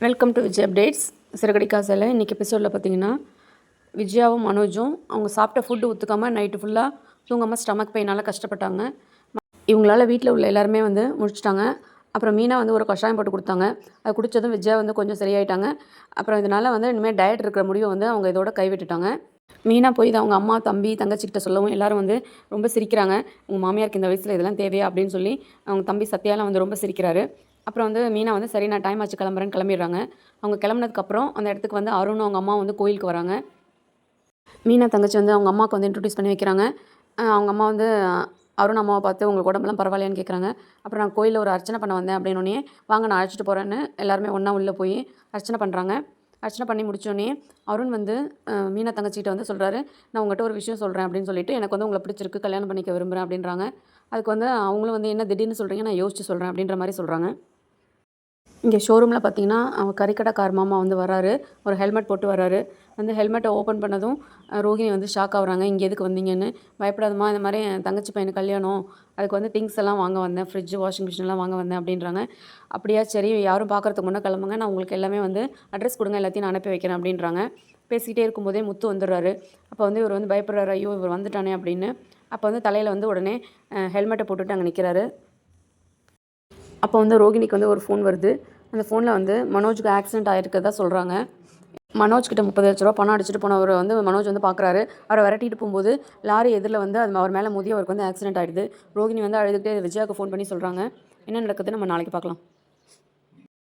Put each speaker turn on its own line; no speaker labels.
Welcome to Vijay updates சிறகடி சேலை இன்றைக்கி எபிசோடில் பார்த்தீங்கன்னா விஜயாவும் மனோஜும் அவங்க சாப்பிட்ட ஃபுட்டு ஒத்துக்காமல் நைட்டு ஃபுல்லாக தூங்காமல் ஸ்டமக் பெயினால் கஷ்டப்பட்டாங்க. இவங்களால வீட்டில் உள்ள எல்லாருமே வந்து முடிச்சிட்டாங்க. அப்புறம் மீனா வந்து ஒரு கஷாயம் போட்டு கொடுத்தாங்க. அது குடித்ததும் விஜயா வந்து கொஞ்சம் சரியாயிட்டாங்க. அப்புறம் இதனால் வந்து இனிமேல் டயட் இருக்கிற முடிவை வந்து அவங்க இதோட கைவிட்டுட்டாங்க. மீனா போய் அவங்க அம்மா தம்பி தங்கச்சிக்கிட்ட சொல்லவும் எல்லோரும் வந்து ரொம்ப சிரிக்கிறாங்க. உங்கள் மாமியாருக்கு இந்த வயசில் இதெல்லாம் தேவையா அப்படின்னு சொல்லி அவங்க தம்பி சத்யாலாம் வந்து ரொம்ப சிரிக்கிறாரு. அப்புறம் வந்து மீனா வந்து சரி நான் டைம் ஆச்சு கிளம்புறேன்னு கிளம்பிடுறாங்க. அவங்க கிளம்புனதுக்கப்புறம் அந்த இடத்துக்கு வந்து அருணும் அவங்க அம்மா வந்து கோயிலுக்கு வராங்க. மீனா தங்கச்சி வந்து அவங்க அம்மாவுக்கு வந்து இன்ட்ரடியூஸ் பண்ணி வைக்கிறாங்க. அவங்க அம்மா வந்து அருண் அம்மாவை பார்த்து உங்களுக்கு உடம்புலாம் பரவாயில்லையான்னு கேட்குறாங்க அப்புறம் நான் கோயிலில் ஒரு அர்ச்சனை பண்ண வந்தேன் அப்படின்னோடனே வாங்க நான் அழைச்சிட்டு போகிறேன்னு எல்லாருமே ஒன்றா உள்ளே போய் அர்ச்சனை பண்ணுறாங்க அர்ச்சனை பண்ணி முடிச்சோடனே அருண் வந்து மீனா தங்கச்சிக்கிட்ட வந்து சொல்கிறாரு நான் உங்கள்கிட்ட ஒரு விஷயம் சொல்கிறேன் அப்படின்னு சொல்லிட்டு எனக்கு வந்து உங்களை பிடிச்சிருக்கு கல்யாணம் பண்ணிக்க விரும்புகிறேன் அப்படின்றாங்க. அதுக்கு வந்து அவங்களும் வந்து என்ன திடீர்னு சொல்கிறீங்க நான் யோசிச்சு சொல்கிறேன் அப்படின்ற மாதிரி சொல்கிறாங்க இங்கே ஷோரூமில் பார்த்தீங்கன்னா அவன் கறிக்கடைக்கார் மாமா வந்து வராரு. ஒரு ஹெல்மெட் போட்டு வராரு. வந்து ஹெல்மெட்டை ஓப்பன் பண்ணதும் ரோகிணி வந்து ஷாக் ஆகுறாங்க. இங்கே எதுக்கு வந்தீங்கன்னு. பயப்படாதம்மா இந்த மாதிரி என் தங்கச்சி பையனுக்கு கல்யாணம். அதுக்கு வந்து திங்ஸ் எல்லாம் வாங்க வந்தேன். ஃப்ரிட்ஜ் வாஷிங் மிஷின்லாம் வாங்க வந்தேன் அப்படின்றாங்க. அப்படியா சரி யாரும் பார்க்குறதுக்கு முன்னே கிளம்புங்க. நான் உங்களுக்கு எல்லாமே வந்து அட்ரஸ் கொடுங்க. எல்லாத்தையும் நான் அனுப்பி வைக்கிறேன் அப்படின்றாங்க. பேசிக்கிட்டே இருக்கும்போதே முத்து வந்துடுறாரு. அப்போ வந்து இவர் வந்து பயப்படுறாரு. ஐயோ இவர் வந்துட்டானே அப்படின்னு. அப்போ வந்து தலையில் வந்து உடனே ஹெல்மெட்டை போட்டுட்டு அங்கே நிற்கிறாரு அப்போ வந்து ரோகிணிக்கு வந்து ஒரு ஃபோன் வருது. அந்த ஃபோனில் வந்து மனோஜுக்கு ஆக்சிடென்ட் ஆகிருக்கதா சொல்கிறாங்க மனோஜ்கிட்ட முப்பது லட்ச ரூபா பணம் அடிச்சுட்டு போனவர் வந்து மனோஜ் வந்து பார்க்குறாரு அவரை விரட்டிட்டு போகும்போது லாரி எதிரில் வந்து அது அவர் மேலே மோதி அவருக்கு வந்து ஆக்சிடென்ட் ஆகிடுது ரோகிணி வந்து அழுதுகிட்டே விஜயாவுக்கு ஃபோன் பண்ணி சொல்கிறாங்க என்ன நடக்குதுன்னு நம்ம நாளைக்கு பார்க்கலாம்.